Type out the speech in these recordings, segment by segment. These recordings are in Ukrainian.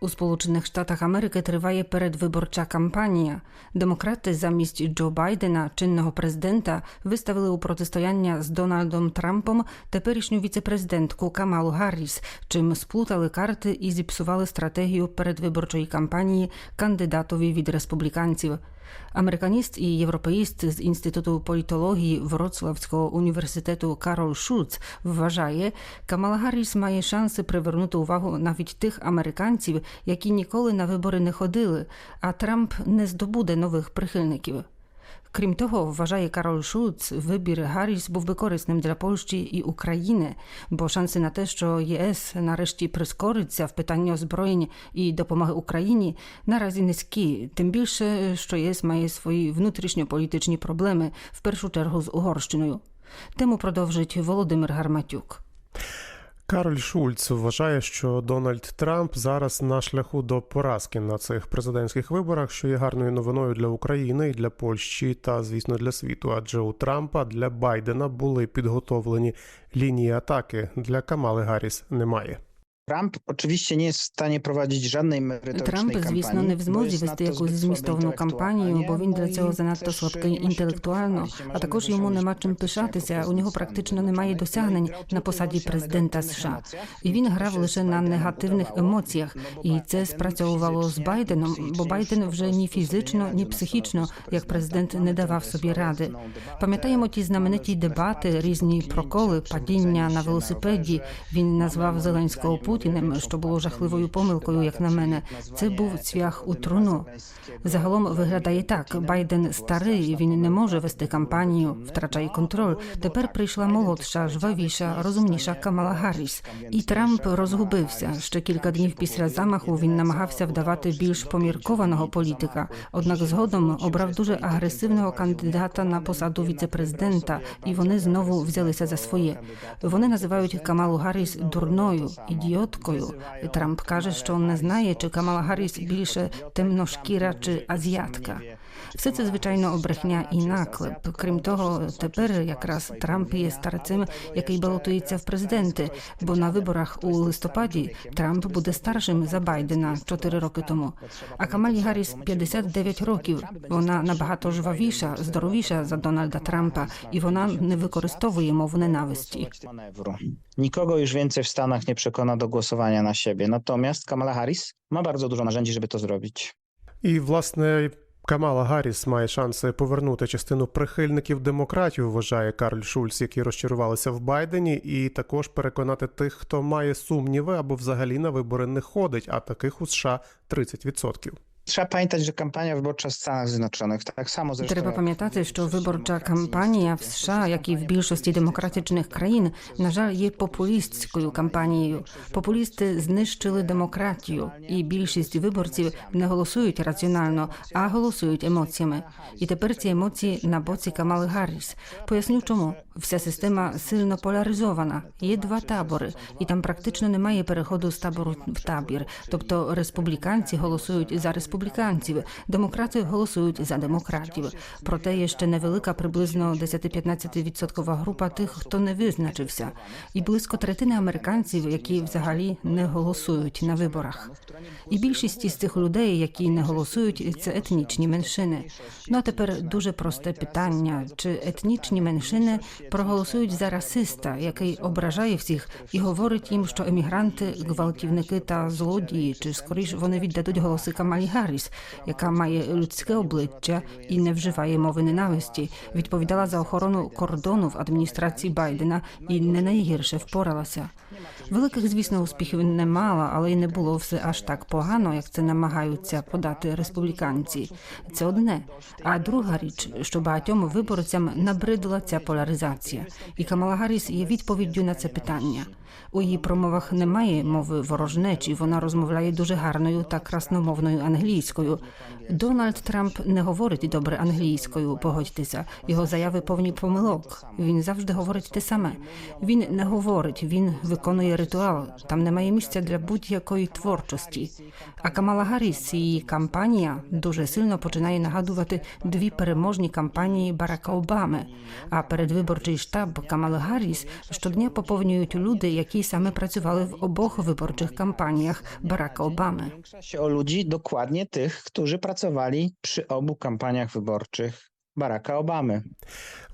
У Сполучених Штатах Америки триває передвиборча кампанія. Демократи замість Джо Байдена, чинного президента, виставили у протистояння з Дональдом Трампом теперішню віцепрезидентку Камалу Гарріс, чим сплутали карти і зіпсували стратегію передвиборчої кампанії кандидатові від республіканців. Американіст і європеїст з інституту політології Вроцлавського університету Карол Шульц вважає, Камала Гарріс має шанси привернути увагу навіть тих американців, які ніколи на вибори не ходили, а Трамп не здобуде нових прихильників. Крім того, вважає Карол Шульц, вибір Гарріс був би корисним для Польщі і України, бо шанси на те, що ЄС нарешті прискориться в питанні озброєнь і допомоги Україні, наразі низькі. Тим більше, що ЄС має свої внутрішньополітичні проблеми, в першу чергу з Угорщиною. Тему продовжить Володимир Гарматюк. Кароль Шульц вважає, що Дональд Трамп зараз на шляху до поразки на цих президентських виборах, що є гарною новиною для України і для Польщі та, звісно, для світу. Адже у Трампа для Байдена були підготовлені лінії атаки. Для Камали Гарріс немає. Trump oczywiście nie jest w stanie prowadzić żadnej merytorycznej Трамп, kampanii. звісно, не в змозі вести якусь змістовну кампанію, бо він для цього занадто слабкий інтелектуально. А також йому нема чим пишатися. У нього практично немає досягнень на посаді президента США. І він грав лише на негативних емоціях, і це спрацьовувало з Байденом, бо Байден вже ні фізично, ні психічно, як президент, не давав собі ради. Пам'ятаємо ті знамениті дебати, різні проколи, падіння на велосипеді. Він назвав Зеленського zdaniem, Путіним, що було жахливою помилкою, як на мене. Це був цвях у труну. Загалом виглядає так: Байден старий, він не може вести кампанію, втрачає контроль. Тепер прийшла молодша, жвавіша, розумніша Камала Гарріс. І Трамп розгубився. Ще кілька днів після замаху він намагався вдавати більш поміркованого політика. Однак згодом обрав дуже агресивного кандидата на посаду віцепрезидента, і вони знову взялися за своє. Вони називають. Камалу Гарріс дурною, to samo. ідіоткою. Wyzywają Трамп каже, що не знає, чи Камала Гарріс більше темношкіра чи азіатка. Все це звичайно брехня і наклеп. Крім того, тепер якраз Трамп є старцем, який балотується в президенти. Бо на виборах у листопаді Трамп буде старшим за Байдена 4 роки тому. А Камалі Гарріс 59 років. Вона набагато жвавіша, здоровіша за Дональда Трампа, і вона не використовує мову ненависті. manewru. Nikogo już więcej w Stanach nie przekona do głosowania na siebie. Natomiast Kamala Harris ma bardzo dużo narzędzi, żeby to zrobić. І, власне, Камала Гарріс має шанси повернути частину прихильників демократів, вважає Карль Шульц, які розчарувалися в Байдені, і також переконати тих, хто має сумніви або взагалі на вибори не ходить, а таких у США 30%. Trzeba pamiętać, że kampania wyborcza w Stanach Zjednoczonych, tak samo zresztą Треба пам'ятати, що виборча кампанія в США, як і в більшості демократичних країн, на жаль, є популістською кампанією. Популісти знищили демократію, і більшість виборців не голосують раціонально, а голосують емоціями. І тепер ці емоції на боці Камали Гарріс. Поясню, чому вся система сильно поляризована. Є два табори, і там практично немає переходу з табору в табір. Тобто республіканці голосують за республіканців, демократи голосують за демократів. Проте є ще невелика, приблизно 10-15% група тих, хто не визначився, і близько третини американців, які взагалі не голосують на виборах. І більшість із цих людей, які не голосують, це етнічні меншини. Ну а тепер дуже просте питання: чи етнічні меншини проголосують за расиста, який ображає всіх і говорить їм, що емігранти, гвалтівники та злодії, чи скоріш вони віддадуть голоси Камалі Гарріс, яка має людське обличчя і не вживає мови ненависті, відповідала за охорону кордону в адміністрації Байдена і не найгірше впоралася. Великих, звісно, успіхів не мала, але й не було все аж так погано, як це намагаються подати республіканці. Це одне. А друга річ, що багатьом виборцям набридла ця поляризація, і Камала Гарріс є відповіддю на це питання. У її промовах немає мови ворожнечі, вона розмовляє дуже гарною та красномовною англійською. Дональд Трамп не говорить добре англійською, погодьтеся. Його заяви повні помилок. Він завжди говорить те саме. Він не говорить, він виконує ритуал. Там немає місця для будь-якої творчості. А Камала Гарріс її кампанія дуже сильно починає нагадувати дві переможні кампанії Барака Обами. А передвиборчий штаб Камали Гарріс щодня поповнюють люди, які які саме працювали в обох виборчих кампаніях Барака Обами. Powiększa się o ludzi dokładnie tych, którzy pracowali przy obu kampaniach wyborczych Baracka Obamy.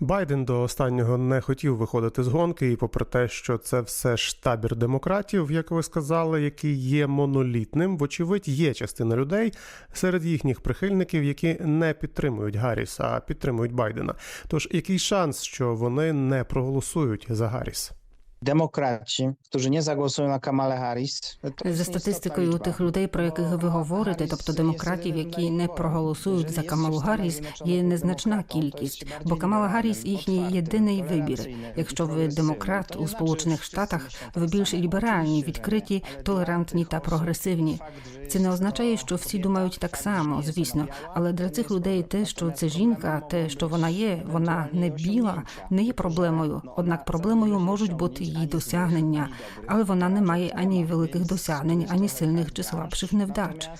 Байден до останнього не хотів виходити з гонки, і попри те, що це все ж табір демократів, як ви сказали, який є монолітним, вочевидь, є частина людей серед їхніх прихильників, які не підтримують Гарріса, а підтримують Байдена. Тож який шанс, що вони не проголосують за Гарріс? Demokraci, którzy nie zagłosują na Kamalę Harris. За статистикою тих людей, про яких ви говорите, тобто демократів, які не проголосують за Камалу Гарріс, є незначна кількість, бо Камала Гарріс їхній єдиний вибір. Якщо ви демократ у Сполучених Штатах, ви більш ліберальні, відкриті, толерантні та прогресивні. Це не означає, що всі думають так само, звісно. Але для цих людей те, що це жінка, те, що вона є, вона не біла, не є проблемою. Однак проблемою можуть бути її досягнення, але вона не має ані великих досягнень, ані сильних чи слабших невдач.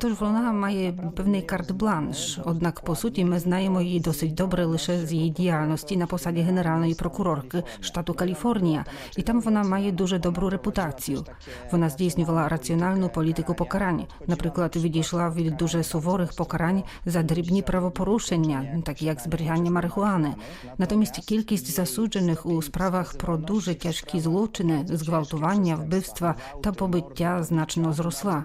Тож вона має певний карт-бланш. Однак, по суті, ми знаємо її досить добре лише з її діяльності на посаді генеральної прокурорки штату Каліфорнія, і там вона має дуже добру репутацію. Вона здійснювала раціональну політику покарань. Наприклад, відійшла від дуже суворих покарань за дрібні правопорушення, такі як зберігання марихуани. Натомість кількість засуджених у справах про дуже тяжкі злочини, зґвалтування, вбивства та побиття значно зросла.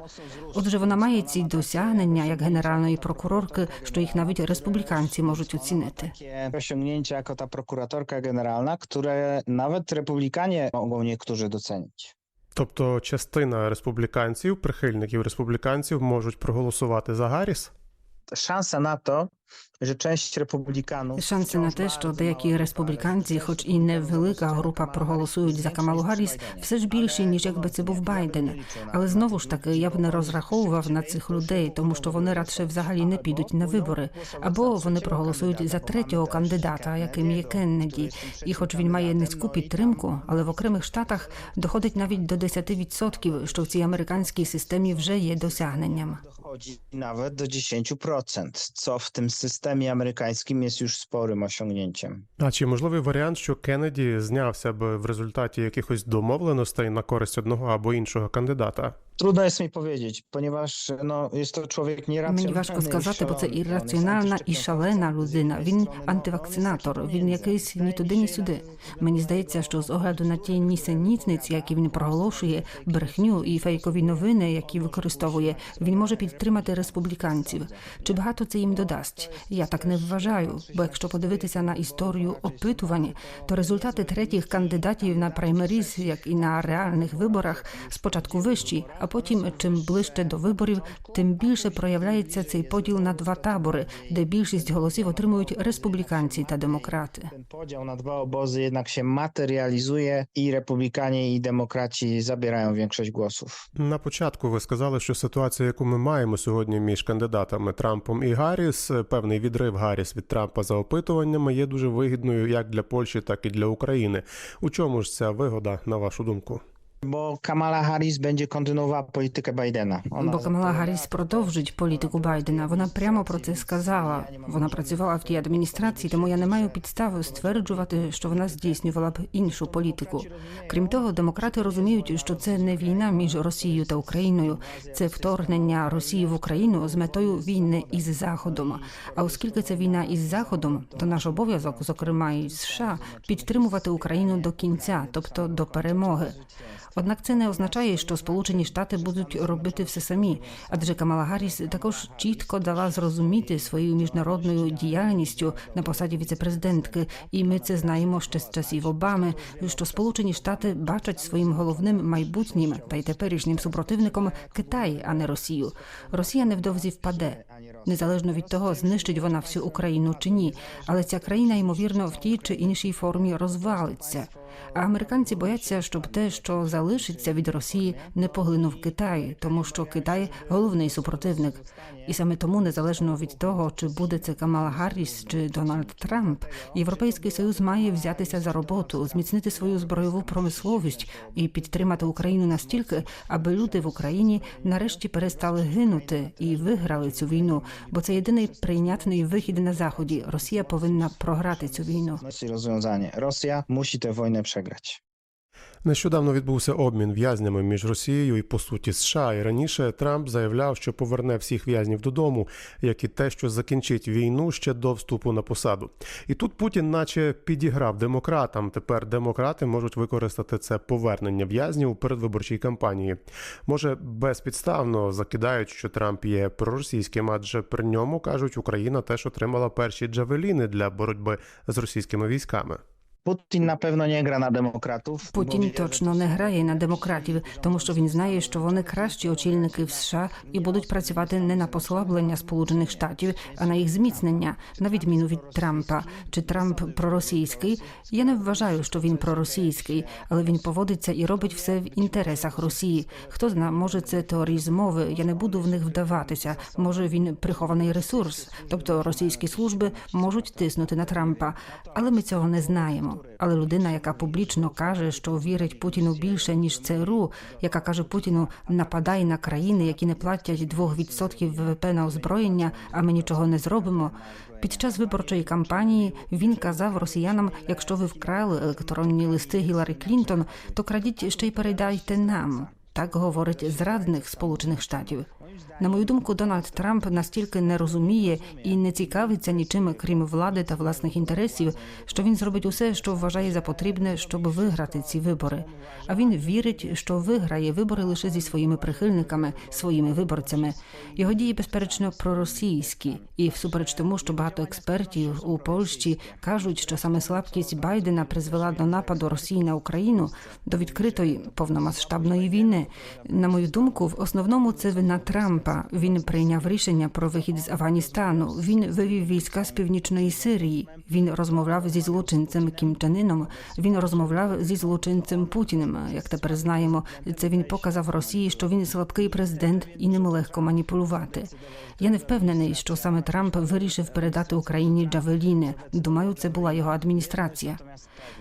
Отже, вона має ці досягнення як генеральної прокурорки, що їх навіть республіканці можуть оцінити. Takie osiągnięcia jako ta prokuratorka generalna, które nawet republikanie mogą niektórzy docenić. Тобто частина республіканців, прихильників республіканців, можуть проголосувати за Гарріс? Szansa na to, że część republikanów. Шанси на те, що деякі республіканці, хоч і невелика група, проголосують за Камалу Гарріс, все ж більші, ніж якби це був Байден. Але знову ж таки, я б не розраховував на цих людей, тому що вони радше взагалі не підуть на вибори, або вони проголосують за третього кандидата, яким є Кеннеді. І, хоч він має низьку підтримку, але в окремих штатах доходить навіть до 10%, що в цій американській системі вже є досягненням. Dochodzi nawet do 10%, co w tym systemie amerykańskim jest już sporym osiągnięciem. А чи можливий варіант, що Кеннеді знявся б в результаті якихось домовленостей на користь одного або іншого кандидата? Trudno jest mi powiedzieć, ponieważ no, jest to człowiek nieracjonalny. Мені важко сказати, бо це. Ірраціональна і шалена людина. Він антивакцинатор. Він якийсь ні туди, ні сюди. Мені здається, що з огляду на ті нісенітниці, які він проголошує, брехню і фейкові новини, які використовує, він може підтримати республіканців. Чи багато це їм додасть? Я так не вважаю. Бо якщо подивитися на історію опитувань, то результати третіх кандидатів на праймеріз, як і на реальних виборах, спочатку вищі, а потім, чим ближче до виборів, тим більше проявляється цей поділ на два табори, де більшість голосів отримують республіканці та демократи. Ten podział na dwa obozy jednak się materializuje i republikanie i demokraci zabierają większość głosów. На початку ви сказали, що ситуація, яку ми маємо сьогодні між кандидатами Трампом і Гарріс, певний відрив Гарріс від Трампа за опитуваннями, є дуже вигідною як для Польщі, так і для України. У чому ж ця вигода, на вашу думку? Bo Kamala Harris będzie kontynuowała politykę Bidena. Ona Бо Камала Гарріс продовжить політику Байдена. Вона прямо про це сказала. Вона працювала в тій адміністрації, тому я не маю підстави стверджувати, що вона здійснювала б іншу політику. Крім того, демократи розуміють, що це не війна між Росією та Україною, це вторгнення Росії в Україну з метою війни із Заходом. А оскільки це війна із Заходом, то наш обов'язок, зокрема і США, підтримувати Україну до кінця, тобто до перемоги. Однак це не означає, що Сполучені Штати будуть робити все самі, адже Камала Гарріс також чітко дала зрозуміти своєю міжнародною діяльністю на посаді віцепрезидентки, і ми це знаємо ще з часів Обами, що Сполучені Штати бачать своїм головним майбутнім та й теперішнім супротивником Китай, а не Росію. Росія невдовзі впаде. Незалежно від того, знищить вона всю Україну чи ні, але ця країна ймовірно в тій чи іншій формі розвалиться. А американці бояться, щоб те, що залишиться від Росії, не поглинув Китай, тому що Китай головний супротивник. І саме тому, незалежно від того, чи буде це Камала Гарріс чи Дональд Трамп, Європейський Союз має взятися за роботу, зміцнити свою збройову промисловість і підтримати Україну настільки, аби люди в Україні нарешті перестали гинути і виграли цю війну. Бо це єдиний прийнятний вихід на заході. Росія повинна програти цю війну. Jest rozwiązanie. Rosja musi przegrać. Нещодавно відбувся обмін в'язнями між Росією і по суті США. І раніше Трамп заявляв, що поверне всіх в'язнів додому, як і те, що закінчить війну ще до вступу на посаду. І тут Путін, наче підіграв демократам. Тепер демократи можуть використати це повернення в'язнів у передвиборчій кампанії. Може, безпідставно закидають, що Трамп є проросійським, адже при ньому кажуть, Україна теж отримала перші джавеліни для боротьби з російськими військами. Putin na pewno nie gra na demokratów. bo Путін точно не грає на демократів, тому що він знає, що вони кращі очільники в США і будуть працювати не на послаблення Сполучених Штатів, а на їх зміцнення, на відміну від Трампа. Чи Трамп проросійський? Я не вважаю, що він проросійський, але він поводиться і робить все в інтересах Росії. Хто зна, може це теорії змови. Я не буду в них вдаватися. Може він прихований ресурс, тобто російські служби можуть тиснути на Трампа, але ми цього не знаємо. Але людина, яка публічно каже, що вірить Путіну більше ніж ЦРУ, яка каже Путіну нападай на країни, які не платять 2% ВВП на озброєння, а ми нічого не зробимо. Під час виборчої кампанії він казав росіянам: якщо ви вкрали електронні листи Гіларі Клінтон, то крадіть ще й передайте нам. Так говорить зрадник Сполучених Штатів. На мою думку, Дональд Трамп настільки не розуміє і не цікавиться нічим, крім влади та власних інтересів, що він зробить усе, що вважає за потрібне, щоб виграти ці вибори. А він вірить, що виграє вибори лише зі своїми прихильниками, своїми виборцями. Його дії, безперечно, проросійські, і всупереч тому, що багато експертів у Польщі кажуть, що саме слабкість Байдена призвела до нападу Росії на Україну до відкритої повномасштабної війни. На мою думку, в основному це вина Трампа. Він прийняв рішення про вихід з Афганістану. Він вивів війська з північної Сирії. Він розмовляв зі злочинцем Кім Чен Іном. Він розмовляв зі злочинцем Путіним. Як тепер знаємо, це він показав Росії, що він слабкий президент і ним легко маніпулювати. Я не впевнений, що саме Трамп вирішив передати Україні Джавеліни. Думаю, це була його адміністрація.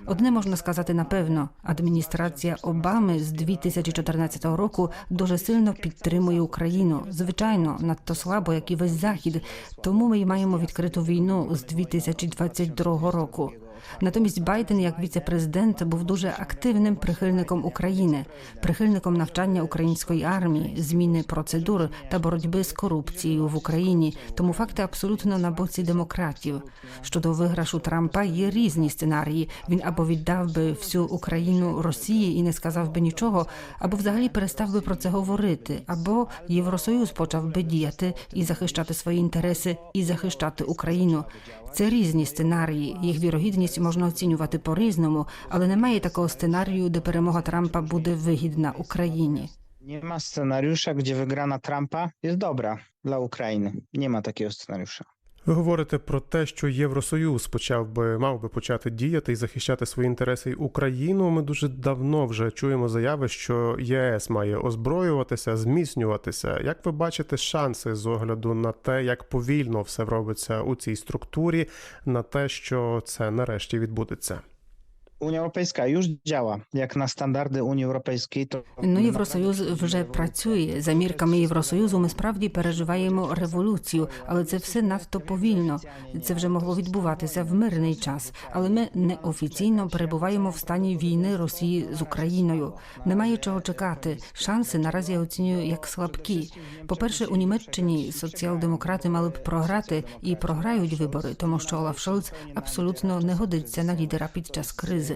Одне можна сказати напевно: адміністрація Обами з 2014 року дуже сильно підтримує Україну. Звичайно, надто слабо, як і весь захід. Тому ми маємо відкриту війну з 2022 року. Натомість Байден, як віце-президент, був дуже активним прихильником України, прихильником навчання української армії, зміни процедур та боротьби з корупцією в Україні. Тому факти абсолютно на боці демократів. Щодо виграшу Трампа є різні сценарії. Він або віддав би всю Україну Росії і не сказав би нічого, або взагалі перестав би про це говорити, або Євросоюз почав би діяти і захищати свої інтереси, і захищати Україну. Це різні сценарії. Їх вірогідність можна оцінювати по-різному, але немає такого сценарію, де перемога Трампа буде вигідна Україні. Нема ma де виграна Трампа є добра для України. Нема такого scenariusza. Ви говорите про те, що Євросоюз почав би мав би почати діяти і захищати свої інтереси і Україну. Ми дуже давно вже чуємо заяви, що ЄС має озброюватися, зміцнюватися. Як ви бачите шанси з огляду на те, як повільно все робиться у цій структурі, на те, що це нарешті відбудеться? Unia Europejska już działa. Jak na standardy Unii Europejskiej, to. Ну, Євросоюз вже працює. За мірками Євросоюзу ми справді переживаємо революцію, але це все надто повільно. Це вже могло відбуватися в мирний час. Але ми неофіційно перебуваємо в стані війни Росії з Україною. Немає чого чекати. Шанси наразі я оцінюю як слабкі. По-перше, у Німеччині соціал-демократи мали б програти і програють вибори, тому що Олаф Шольц абсолютно не годиться на лідера під час кризи.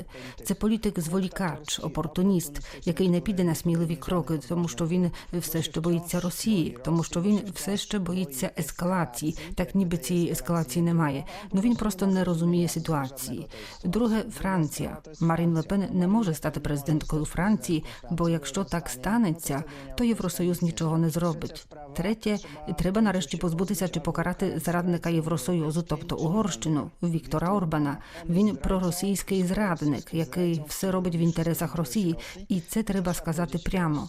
Це політик зволікач, опортуніст, який не піде на сміливі кроки, тому що він все ще боїться Росії, тому що він все ще боїться ескалації. Так ніби цієї ескалації немає. Ну він просто не розуміє ситуації. Друге, Франція. Марін Лепен не може стати президенткою Франції, бо якщо так станеться, то Євросоюз нічого не зробить. Третє, треба нарешті позбутися чи покарати зрадника Євросоюзу, тобто Угорщину Віктора Орбана. Він проросійський зрадник, який все робить в інтересах Росії, і це треба сказати прямо.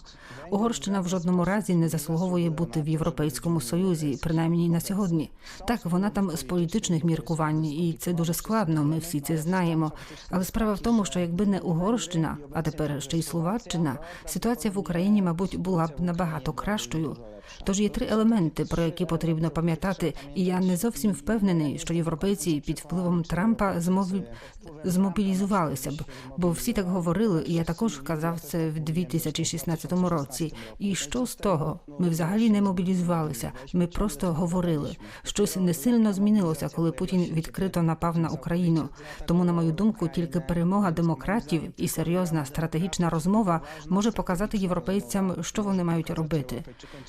Угорщина в жодному разі не заслуговує бути в Європейському Союзі, принаймні на сьогодні. Так, вона там з політичних міркувань, і це дуже складно. Ми всі це знаємо. Але справа в тому, що якби не Угорщина, а тепер ще й Словаччина, ситуація в Україні, мабуть, була б набагато кращою. Тож є три елементи, про які потрібно пам'ятати, і я не зовсім впевнений, що європейці під впливом Трампа змові... змобілізували мобілізувалися б, бо всі так говорили, і я також казав це в 2016 році. І що з того? Ми взагалі не мобілізувалися. Ми просто говорили. Щось не сильно змінилося, коли Путін відкрито напав на Україну. Тому, на мою думку, тільки перемога демократів і серйозна стратегічна розмова може показати європейцям, що вони мають робити.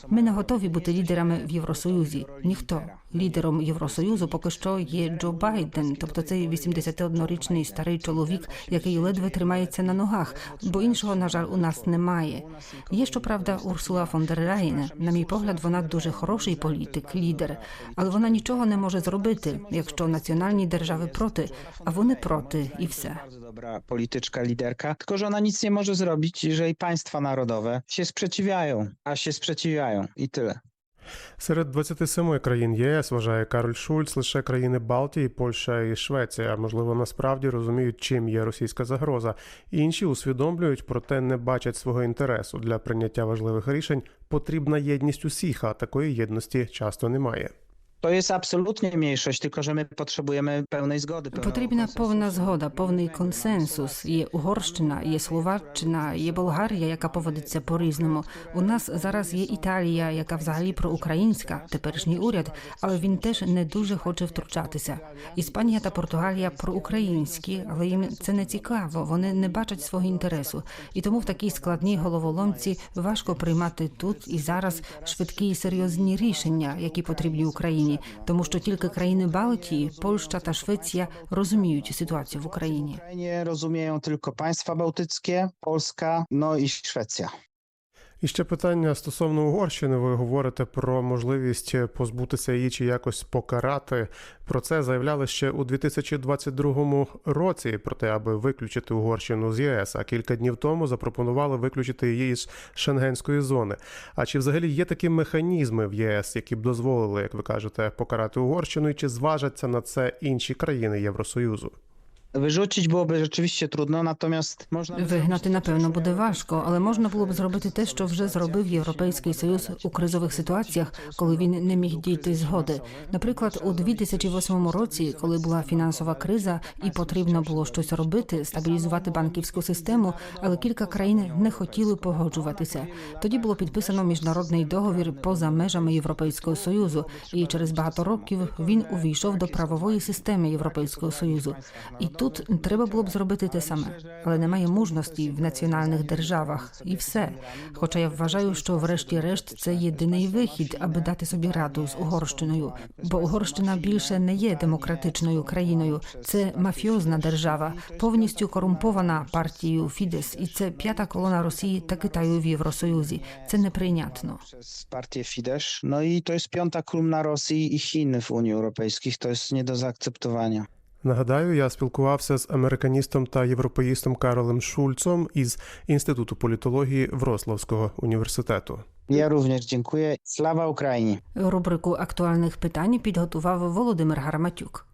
Ми не готові бути лідерами в Євросоюзі. Ніхто лідером Євросоюзу поки що є Джо Байден, тобто цей 81-річний старий чоловік, який ледве тримається на ногах, бо іншого, на жаль, у нас немає. Є щоправда Урсула фон дер Ляєн. На мій погляд, вона дуже хороший політик, лідер, але вона нічого не може зробити, якщо національні держави проти, а вони проти, і все. Bardzo dobra polityczka, liderka, tylko że ona nic nie może zrobić, jeżeli państwa narodowe się sprzeciwiają, a się sprzeciwiają i tyle. Серед 27 країн ЄС вважає Кароль Шульц лише країни Балтії, Польща і Швеція. Можливо, насправді розуміють, чим є російська загроза. Інші усвідомлюють, проте не бачать свого інтересу для прийняття важливих рішень. Потрібна єдність усіх, а такої єдності часто немає. To jest absolutnie mniejszość, tylko że my potrzebujemy pełnej zgody. konsensusu. повна згода, повний консенсус. Є Угорщина, є Словаччина, є Болгарія, яка поводиться по-різному. У нас зараз є Італія, яка взагалі проукраїнська, теперішній уряд, але він теж не дуже хоче втручатися. Іспанія та Португалія проукраїнські, але їм це не цікаво. Вони не бачать свого інтересу. І тому в такій складній головоломці важко приймати тут і зараз швидкі і серйозні рішення, які потрібні Україні, тому що тільки країни Балтії, Польща та Швеція розуміють ситуацію в Україні. Ukrainie rozumieją tylko państwa bałtyckie, Polska, no i Szwecja. І ще питання стосовно Угорщини. Ви говорите про можливість позбутися її чи якось покарати. Про це заявляли ще у 2022 році, про те, аби виключити Угорщину з ЄС. А кілька днів тому запропонували виключити її з шенгенської зони. А чи взагалі є такі механізми в ЄС, які б дозволили, як ви кажете, покарати Угорщину, і чи зважаться на це інші країни Євросоюзу? Wyrzucić byłoby rzeczywiście trudno, natomiast można... by Вигнати напевно буде важко, але можна було б зробити те, що вже зробив Європейський Союз у кризових ситуаціях, коли він не міг дійти згоди. Наприклад, у 2008 році, коли була фінансова криза і потрібно було щось робити, стабілізувати банківську систему, але кілька країн не хотіли погоджуватися. Тоді було підписано міжнародний договір поза межами Європейського союзу, і через багато років він увійшов до правової системи Європейського союзу. І тут треба було б зробити те саме, але немає мужності в національних державах, і все. Хоча я вважаю, що врешті-решт це єдиний вихід, аби дати собі раду з Угорщиною. Бо Угорщина більше не є демократичною країною, це мафіозна держава, повністю корумпована партією Фідес, і це п'ята колона Росії та Китаю в Євросоюзі. Це неприйнятно. przez partię Fidesz. No i to jest piąta kolumna Rosji i Chin w Unii Europejskiej. To jest nie do Nagадаю, я спілкувався з американістом та європеїстом Каролем Шульцом із Інституту політології Врославського університету. Я również дякую. Слава Україні. Рубрику актуальних питань підготував Володимир Гарматюк.